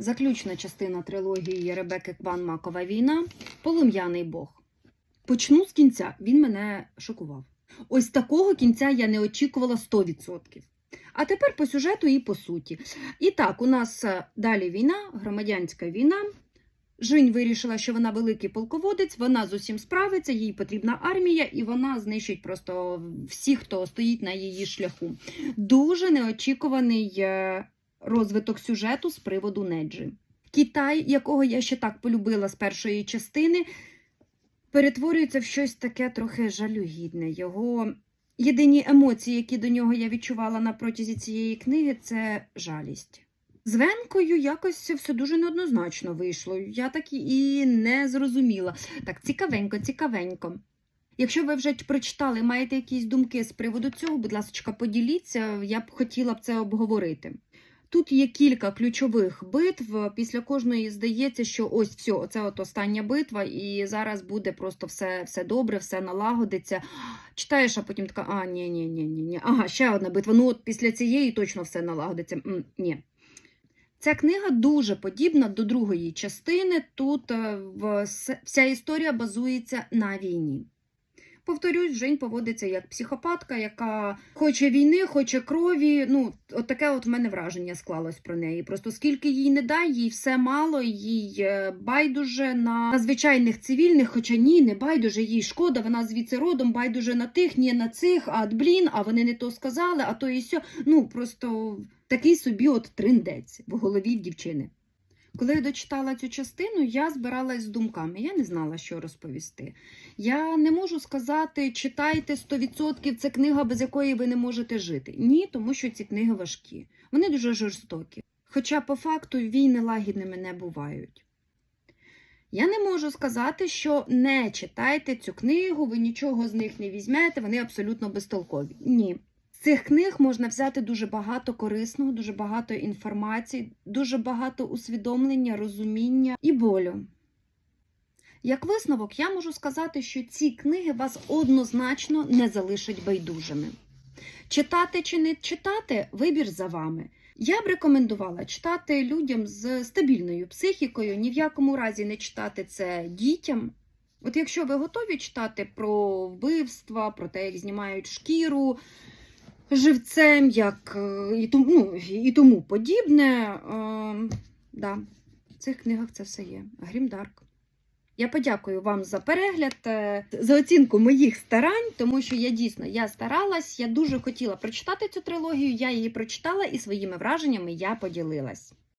Заключна частина трилогії Ребекки Кван Макова війна Полум'яний Бог. Почну з кінця. Він мене шокував. Ось такого кінця я не очікувала 100%. А тепер по сюжету і по суті. І так, у нас е, далі війна, громадянська війна. Жінь вирішила, що вона великий полководець, вона з усім справиться, їй потрібна армія, і вона знищить просто всіх, хто стоїть на її шляху. Дуже неочікуваний е, розвиток сюжету з приводу Неджі. Китай, якого я ще так полюбила з першої частини, перетворюється в щось таке трохи жалюгідне. Його єдині емоції, які до нього я відчувала на протязі цієї книги, це жалість. З Венкою якось все дуже неоднозначно вийшло. Я так і не зрозуміла. Так, цікавенько, цікавенько. Якщо ви вже прочитали, маєте якісь думки з приводу цього, будь ласка, поділіться, я б хотіла б це обговорити. Тут є кілька ключових битв. Після кожної здається, що ось все, це от остання битва, і зараз буде просто все, все добре, все налагодиться. Читаєш, а потім така, а, ні, ні, ні, ні, ні. Ага, ще одна битва. Ну от після цієї точно все налагодиться. М, ні. Ця книга дуже подібна до другої частини. Тут е, вся історія базується на війні. Повторюсь, Жень поводиться як психопатка, яка хоче війни, хоче крові. Ну, от таке от в мене враження склалось про неї. Просто скільки їй не дай, їй все мало, їй е, байдуже на, на звичайних цивільних, хоча ні, не байдуже, їй шкода, вона звідси родом, байдуже на тих, ні на цих, а блін, а вони не то сказали, а то і сьо. Ну, просто такий собі от триндець в голові дівчини. Коли я дочитала цю частину, я збиралась з думками. Я не знала, що розповісти. Я не можу сказати, читайте 100%, це книга, без якої ви не можете жити. Ні, тому що ці книги важкі. Вони дуже жорстокі. Хоча по факту війни лагідними не бувають. Я не можу сказати, що не читайте цю книгу, ви нічого з них не візьмете, вони абсолютно безтолкові. Ні. Цих книг можна взяти дуже багато корисного, дуже багато інформації, дуже багато усвідомлення, розуміння і болю. Як висновок, я можу сказати, що ці книги вас однозначно не залишать байдужими. Читати чи не читати вибір за вами. Я б рекомендувала читати людям з стабільною психікою, ні в якому разі не читати це дітям. От якщо ви готові читати про вбивства, про те, як знімають шкіру живцем, як е, і тому, ну, і тому подібне, е, да, в цих книгах це все є. Грімдарк. Я подякую вам за перегляд, е, за оцінку моїх старань, тому що я дійсно я старалась, я дуже хотіла прочитати цю трилогію, я її прочитала і своїми враженнями я поділилась.